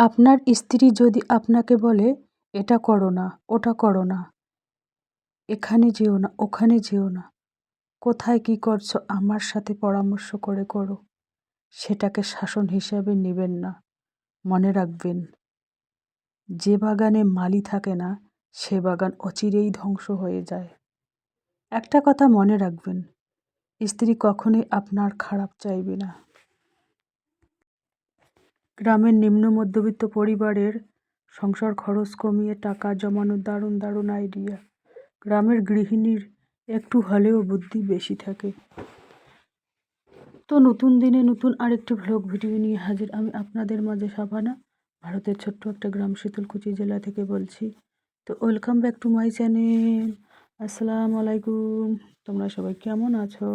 আপনার স্ত্রী যদি আপনাকে বলে, এটা করো না, ওটা করো না, এখানে যেও না, ওখানে যেও না, কোথায় কি করছ, আমার সাথে পরামর্শ করে করো, সেটাকে শাসন হিসাবে নেবেন না, মনে রাখবেন। যে বাগানে মালি থাকে না, সে বাগান অচিরেই ধ্বংস হয়ে যায়। একটা কথা মনে রাখবেন, স্ত্রী কখনোই আপনার খারাপ চাইবে না। গ্রামের নিম্ন মধ্যবিত্ত পরিবারের সংসার খরচ কমিয়ে টাকা জমানোর দারুণ দারুণ আইডিয়া গ্রামের গৃহিণীর একটু হলেও বুদ্ধি বেশি থাকে। তো নতুন দিনে নতুন আরেকটি ভ্লগ ভিডিও নিয়ে হাজির আমি আপনাদের মাঝে সাবানা ভারতের ছোট্ট একটা গ্রাম শীতলকুচি জেলা থেকে বলছি। তো welcome back to my channel আসসালামু আলাইকুম। তোমরা সবাই কেমন আছো?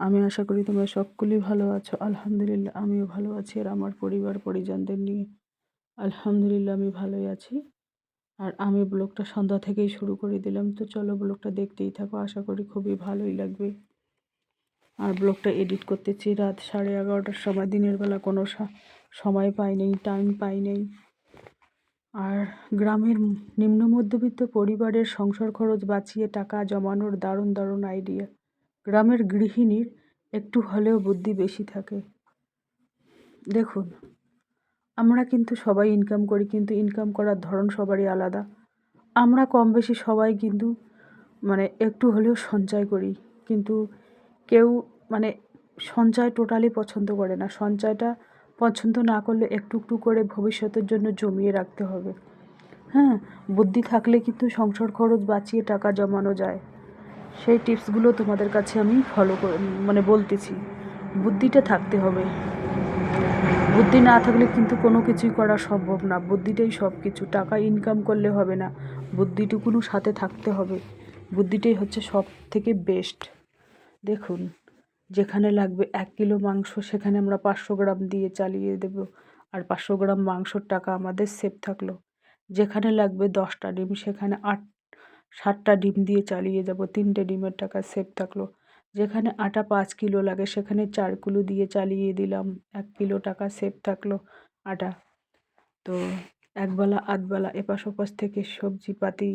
আমি আশা করি তোমরা সকলেই ভালো আছো। আলহামদুলিল্লাহ, আমিও ভালো আছি আর আমার পরিবার, পরিজনদের নিয়ে। আলহামদুলিল্লাহ, আমি ভালোই আছি। আর আমি ব্লগটা সন্ধ্যা থেকেই শুরু করে দিলাম, তো চলো ব্লগটা দেখতেই থাকো, আশা করি খুবই ভালোই লাগবে। আর ব্লগটা এডিট করতেছি, রাত সাড়ে এগারোটার সময়, দিনের বেলা কোনো সময় পাই নেই, টাইম পাই নেই। আর গ্রামের নিম্ন মধ্যবিত্ত পরিবারের সংসার খরচ বাঁচিয়ে টাকা জমানোর দারুণ দারুণ আইডিয়া গ্রামের গৃহিণীর একটু হলেও বুদ্ধি বেশি থাকে। দেখুন, আমরা কিন্তু সবাই ইনকাম করি, কিন্তু ইনকাম করার ধরন সবারই আলাদা। আমরা কম বেশি সবাই কিন্তু মানে একটু হলেও সঞ্চয় করি, কিন্তু কেউ মানে সঞ্চয় টোটালি পছন্দ করে না। সঞ্চয়টা পছন্দ না করলে একটু একটু করে ভবিষ্যতের জন্য জমিয়ে রাখতে হবে। হ্যাঁ বুদ্ধি থাকলে কিন্তু সংসার খরচ বাঁচিয়ে টাকা জমানো যায়। সেই টিপসগুলো তোমাদের কাছে আমি ফলো মানে বলতেছি। বুদ্ধিটা থাকতে হবে। বুদ্ধি না থাকলে কিন্তু কোনো কিছুই করা সম্ভব না। বুদ্ধিটাই সব কিছু টাকা ইনকাম করলে হবে না। বুদ্ধিটুকুনও সাথে থাকতে হবে। বুদ্ধিটাই হচ্ছে সব থেকে বেস্ট দেখুন, যেখানে লাগবে এক কিলো মাংস, সেখানে আমরা পাঁচশো গ্রাম দিয়ে চালিয়ে দেব। আর পাঁচশো গ্রাম মাংসর টাকা আমাদের সেফ থাকল। যেখানে লাগবে দশটা ডিম, সেখানে আট সাতটা ডিম দিয়ে চালিয়ে যাব, তিনটে ডিমের টাকা সেফ থাকল। যেখানে আটা পাঁচ কিলো লাগে, সেখানে চার কিলো দিয়ে চালিয়ে দিলাম, এক কিলো টাকা সেফ থাকল আটা। তো একবেলা, আধবেলা, এপাশ ওপাশ থেকে সবজি পাতি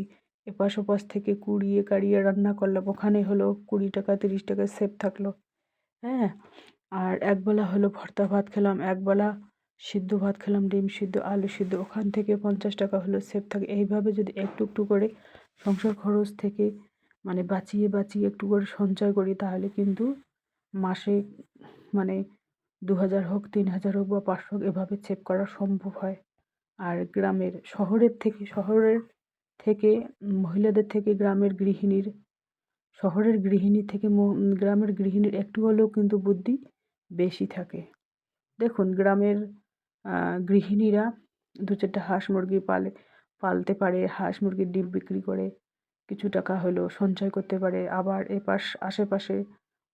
এপাশ ওপাশ থেকে কুড়িয়ে কাড়িয়ে রান্না করলাম। ওখানে হলো কুড়ি টাকা, তিরিশ টাকা সেফ থাকল। হ্যাঁ আর একবেলা হলো ভর্তা ভাত খেলাম, একবেলা সিদ্ধ ভাত খেলাম, ডিম সিদ্ধ, আলু সিদ্ধ। ওখান থেকে পঞ্চাশ টাকা হলো সেফ থাকে, এইভাবে যদি একটু একটু করে সংসার খরচ থেকে মানে বাঁচিয়ে বাঁচিয়ে একটু করে সঞ্চয় করি, তাহলে কিন্তু মাসে মানে দু হাজার হোক তিন হাজার হোক বা পাঁচশো হোক এভাবে চেক করা সম্ভব হয়। আর গ্রামের শহরের থেকে শহরের থেকে মহিলাদের থেকে গ্রামের গৃহিণীর, শহরের গৃহিণী থেকে গ্রামের গৃহিণীর একটু হলেও কিন্তু বুদ্ধি বেশি থাকে। দেখুন, গ্রামের গৃহিণীরা দু চারটা হাঁস মুরগি পালে পালতে পারে, হাঁস মুরগির ডিম বিক্রি করে, কিছু টাকা হলেও সঞ্চয় করতে পারে। আবার এপাশ আশেপাশে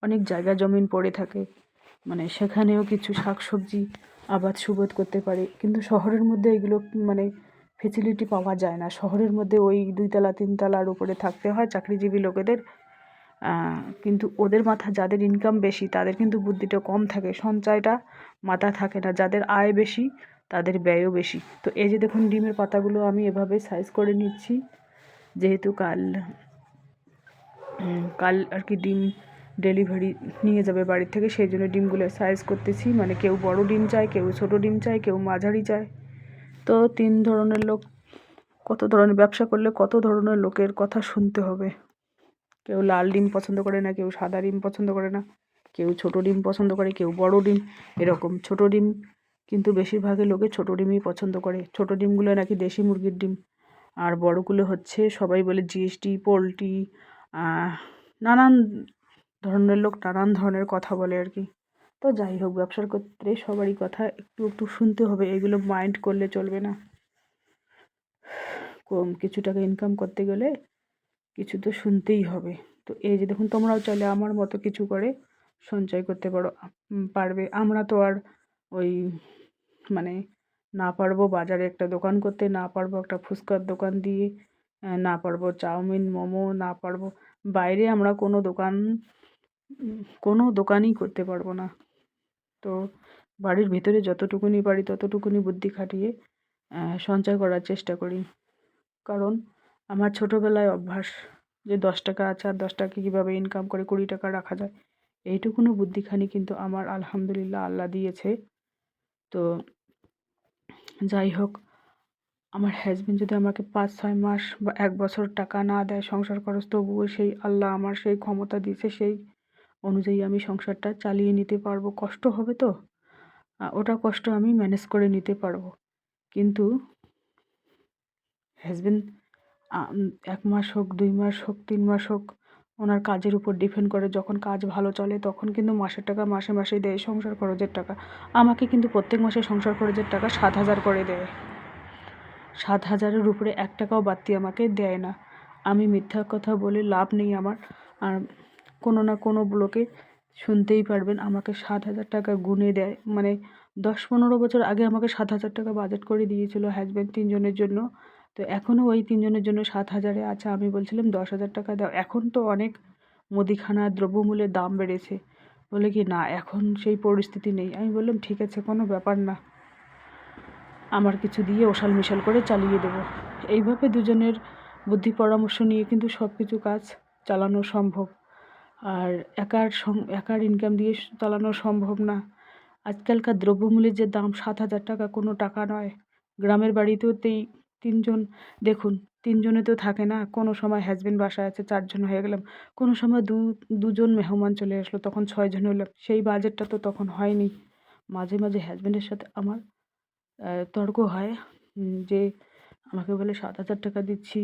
অনেক জায়গা জমিন পড়ে থাকে মানে সেখানেও কিছু শাক সবজি আবাদ সুবোধ করতে পারে। কিন্তু শহরের মধ্যে এগুলো মানে ফেসিলিটি পাওয়া যায় না। শহরের মধ্যে ওই দুইতলা, তিনতলার উপরে থাকতে হয় চাকরিজীবী লোকেদের। কিন্তু ওদের মাথা যাদের ইনকাম বেশি, তাদের কিন্তু বুদ্ধিটা কম থাকে, সঞ্চয়টা মাথা থাকে না। যাদের আয় বেশি তাদের ব্যয়ও বেশি। তো এই যে দেখুন, ডিমের পাতাগুলো আমি এভাবে সাইজ করে নিচ্ছি। যেহেতু কাল কাল আর কি ডিম ডেলিভারি নিয়ে যাবে বাড়ি থেকে, সেই জন্য ডিমগুলো সাইজ করতেছি। মানে কেউ বড় ডিম চায়, কেউ ছোট ডিম চায়, কেউ মাঝারি চায়। তো তিন ধরনের লোক, কত ধরনের ব্যবসা করলে কত ধরনের লোকের কথা শুনতে হবে? কেউ লাল ডিম পছন্দ করে না, কেউ সাদা ডিম পছন্দ করে না, কেউ ছোট ডিম পছন্দ করে, কেউ বড় ডিম, এরকম। ছোট ডিম কিন্তু বেশিরভাগই লোকে ছোট ডিমই পছন্দ করে। ছোট ডিমগুলো নাকি দেশি মুরগির ডিম। আর বড়গুলো হচ্ছে সবাই বলে জিএসটি, পোলট্রি নানান ধরনের লোক নানান ধরনের কথা বলে আর কি। তো যাই হোক, ব্যবসার ক্ষেত্রে সবারই কথা একটু একটু শুনতে হবে, এগুলো মাইন্ড করলে চলবে না। কম কিছু টাকা ইনকাম করতে গেলে কিছু তো শুনতেই হবে। তো এই যে দেখুন, তোমরাও চাইলে আমার মতো কিছু করে সঞ্চয় করতে পারো পারবে। আমরা তো আর ওই মানে না পারব বাজারে একটা দোকান করতে, না পারব একটা ফুচকার দোকান দিয়ে না পারব চাউমিন, মোমো, না পারব, বাইরে আমরা কোনো দোকান, কোনো দোকানই করতে পারব না। তো বাড়ির ভিতরে যতটুকুনি পারি ততটুকুনি বুদ্ধি খাটিয়ে সঞ্চয় করার চেষ্টা করি। কারণ আমার ছোটোবেলায় অভ্যাস যে দশ টাকা আছে আর দশ টাকা কীভাবে ইনকাম করে কুড়ি টাকা রাখা যায় এইটুকুনো বুদ্ধিখানি কিন্তু আমার আলহামদুলিল্লাহ আল্লাহ দিয়েছে। তো যাই হোক, আমার হাজবেন্ড যদি আমাকে পাঁচ, ছয় মাস বা এক বছর টাকা না দেয় সংসার খরচ, তবুও সেই আল্লাহ আমার সেই ক্ষমতা দিয়েছে, সেই অনুযায়ী আমি সংসারটা চালিয়ে নিতে পারব। কষ্ট হবে তো? ওটা কষ্ট আমি ম্যানেজ করে নিতে পারব। কিন্তু হাজবেন্ড এক মাস হোক, দুই মাস হোক, তিন মাস হোক ওনার কাজের উপর ডিপেন্ড করে, যখন কাজ ভালো চলে তখন কিন্তু মাসের টাকা, মাসে মাসে দেয় সংসার খরচের টাকা। আমাকে কিন্তু প্রত্যেক মাসে সংসার খরচের টাকা সাত হাজার করে দেয়। সাত হাজারের উপরে এক টাকাও বাড়তি আমাকে দেয় না। আমি মিথ্যা কথা বলে লাভ নেই আমার। আর কোনো না কোনো ব্লকে শুনতেই পারবেন, আমাকে সাত হাজার টাকা গুনে দেয়। মানে দশ পনেরো বছর আগে আমাকে সাত হাজার টাকা বাজেট করে দিয়েছিল হাজব্যান্ড তিনজনের জন্য। তো এখনও ওই তিনজনের জন্য সাত হাজারে আছে। আমি বলছিলাম দশ হাজার টাকা দাও। এখন তো অনেক মুদিখানা দ্রব্যমূল্যের দাম বেড়েছে। বলে কি, না, এখন সেই পরিস্থিতি নেই। আমি বললাম, ঠিক আছে, কোনো ব্যাপার না। আমার কিছু দিয়ে ওশাল মিশাল করে চালিয়ে দেবো। এইভাবে দুজনের বুদ্ধি পরামর্শ নিয়ে কিন্তু সব কিছু কাজ চালানো সম্ভব। আর একার একার ইনকাম দিয়ে চালানো সম্ভব না। আজকালকার দ্রব্যমূল্যের যে দাম সাত হাজার টাকা কোনো টাকা নয়। গ্রামের বাড়িতেও তেই তিনজন, দেখুন তিনজনে তো থাকে না। কোনো সময় হাজবেন্ড বাসায় আছে, চারজন হয়ে গেলাম। কোনো সময় দু, দুজন মেহমান চলে আসলো, তখন ছয়জন হলাম সেই বাজেটটা তো তখন হয়নি। মাঝে মাঝে হাজবেন্ডের সাথে আমার তর্ক হয় যে আমাকে বলে সাত হাজার টাকা দিচ্ছি।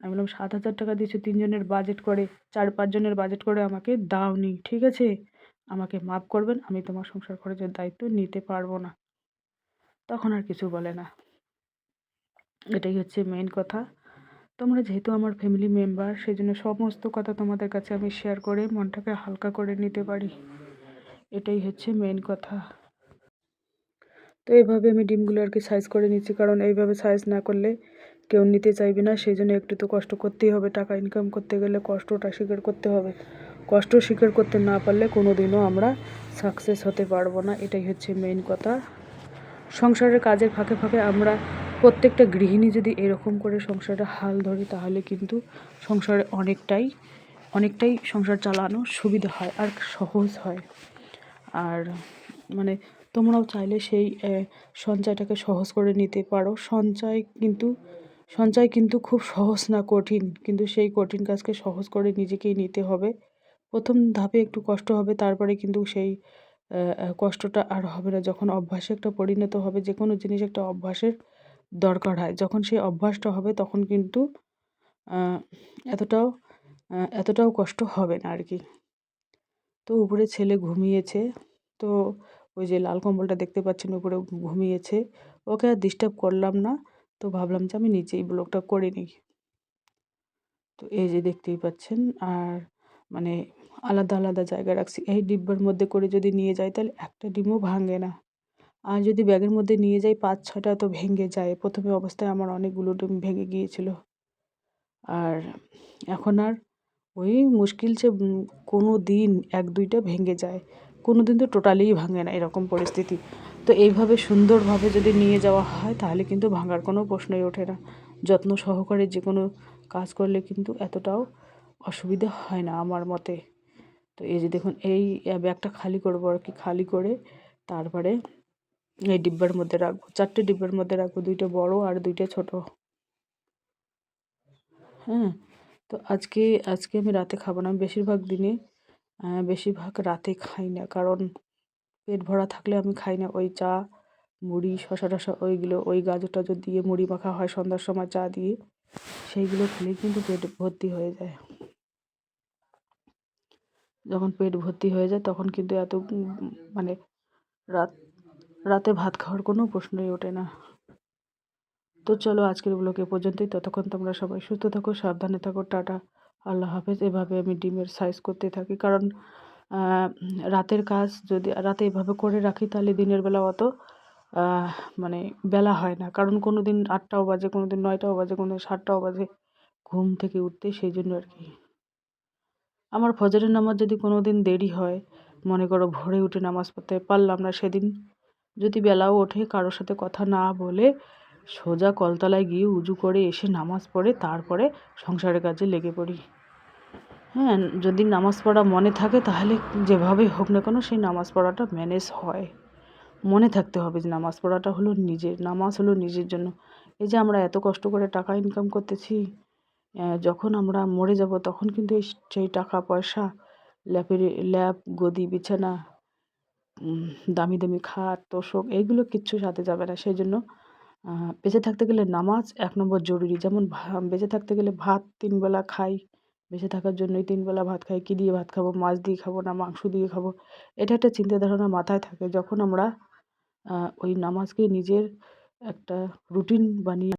আমি বললাম, সাত হাজার টাকা দিচ্ছি, তিনজনের বাজেট করে, চার, পাঁচজনের বাজেট করে আমাকে দাওনি, ঠিক আছে? আমাকে মাফ করবেন, আমি তোমার সংসার খরচের দায়িত্ব নিতে পারব না। তখন আর কিছু বলে না। এটাই হচ্ছে মেইন কথা। তোমরা যেহেতু আমার ফ্যামিলি মেম্বার সেই জন্য সমস্ত কথা তোমাদের কাছে আমি শেয়ার করে মনটাকে হালকা করে নিতে পারি। এটাই হচ্ছে মেইন কথা। তো এইভাবে আমি ডিমগুলো আর কি সাইজ করে নিচ্ছি, কারণ এইভাবে সাইজ না করলে কেউ নিতে চাইবে না। সেই জন্য একটু তো কষ্ট করতেই হবে। টাকা ইনকাম করতে গেলে কষ্টটা স্বীকার করতে হবে। কষ্ট স্বীকার করতে না পারলে কোনো দিনও আমরা সাকসেস হতে পারব না। এটাই হচ্ছে মেইন কথা। সংসারের কাজের ফাঁকে ফাঁকে আমরা প্রত্যেকটা গৃহিণী যদি এরকম করে সংসারে হাল ধরে, তাহলে কিন্তু সংসারে অনেকটাই অনেকটাই সংসার চালানো সুবিধা হয় আর সহজ হয়। আর মানে তোমরাও চাইলে সেই সঞ্চয়টাকে সহজ করে নিতে পারো। সঞ্চয় কিন্তু সঞ্চয় কিন্তু খুব সহজ না, কঠিন। কিন্তু সেই কঠিন কাজকে সহজ করে নিজেকেই নিতে হবে। প্রথম ধাপে একটু কষ্ট হবে, তারপরে কিন্তু সেই কষ্টটা আর হবে না। যখন অভ্যাসে একটা পরিণত হবে যে কোনো জিনিস একটা অভ্যাসের দরকার হয়। যখন সেই অভ্যাসটা হবে তখন কিন্তু এতটাও এতটাও কষ্ট হবে না আর কি। তো উপরে ছেলে ঘুমিয়েছে, তো ওই যে লাল কম্বলটা দেখতে পাচ্ছেন উপরে ঘুমিয়েছে, ওকে আর ডিস্টার্ব করলাম না, তো ভাবলাম যে আমি নিচেই ব্লগটা করে নিই। তো এই যে দেখতেই পাচ্ছেন, আর মানে আলাদা আলাদা জায়গা রাখছি। এই ডিব্বার মধ্যে করে যদি নিয়ে যাই তাহলে একটা ডিমও ভাঙে না। আর যদি ব্যাগের মধ্যে নিয়ে যাই পাঁচ ছটা তো ভেঙে যায়। প্রথমে অবস্থায় আমার অনেকগুলো ভেঙে গিয়েছিল। আর এখন আর ওই মুশকিল সে কোনো দিন এক দুইটা ভেঙে যায়। কোনো দিন তো টোটালিই ভাঙে না এরকম পরিস্থিতি। তো এইভাবে সুন্দরভাবে যদি নিয়ে যাওয়া হয়, তাহলে কিন্তু ভাঙার কোনো প্রশ্নই ওঠে না। যত্ন সহকারে যে কোনো কাজ করলে কিন্তু এতটাও অসুবিধা হয় না আমার মতে। তো এই যে দেখুন, এই ব্যাগটা খালি করব আর কি, খালি করে তারপরে এই ডিব্বার মধ্যে রাখব। চারটে ডিব্বার মধ্যে রাখব, দুইটা বড় আর দুইটা ছোট। হ্যাঁ তো আজকে আজকে আমি রাতে খাব না। বেশিরভাগ দিনে বেশিরভাগ রাতে খাই না। কারণ পেট ভরা থাকলে আমি খাই না। ওই চা, মুড়ি শশা টশা ওইগুলো, ওই গাজর টাজর দিয়ে মুড়ি মাখা হয় সন্ধ্যার সময় চা দিয়ে। সেইগুলো খেলেই কিন্তু পেট ভর্তি হয়ে যায়। যখন পেট ভর্তি হয়ে যায়, তখন কিন্তু এত মানে রাত রাতে ভাত খাওয়ার কোনো প্রশ্নই ওঠে না। তো চলো আজকের ব্লগ পর্যন্তই। ততক্ষণ তোমরা সবাই সুস্থ থাকো, সাবধানে থাকো, টাটা। আল্লাহ হাফেজ। এভাবে আমি ডিমের সাইজ করতে থাকি। কারণ রাতের কাজ যদি, রাতে এভাবে করে রাখি তাহলে দিনের বেলা অত মানে বেলা হয় না। কারণ কোনো দিন আটটাও বাজে কোনো দিন নয়টাও বাজে কোনো দিন সাতটাও বাজে ঘুম থেকে উঠতে সেই জন্য আর কি। আমার ফজরের নামাজ যদি কোনো দিন দেরি হয়, মনে করো ভোরে উঠে নামাজ পড়তে পারলাম না সেদিন যদি বেলাও ওঠে, কারোর সাথে কথা না বলে সোজা কলতলায় গিয়ে উজু করে এসে নামাজ পড়ে, তারপরে সংসারের কাজে লেগে পড়ি। হ্যাঁ যদি নামাজ পড়া মনে থাকে, তাহলে যেভাবে হোক না কেন সেই নামাজ পড়াটা ম্যানেজ হয়। মনে থাকতে হবে যে নামাজ পড়াটা হলো নিজের, নামাজ হলো নিজের জন্য। এই যে আমরা এত কষ্ট করে টাকা ইনকাম করতেছি যখন আমরা মরে যাব, তখন কিন্তু এই সেই টাকা পয়সা ল্যাপের, ল্যাপ, গদি, বিছানা দামি দামি খাট, তোষক এইগুলো কিচ্ছু সাথে যাবে না। সেই জন্য বেঁচে থাকতে গেলে নামাজ এক নম্বর জরুরি। যেমন বেঁচে থাকতে গেলে ভাত তিনবেলা খাই। বেঁচে থাকার জন্যই তিনবেলা ভাত খাই। কী দিয়ে ভাত খাব? মাছ দিয়ে খাব না মাংস দিয়ে খাব? এটা একটা চিন্তা ধারণা মাথায় থাকে। যখন আমরা ওই নামাজকে নিজের একটা রুটিন বানিয়ে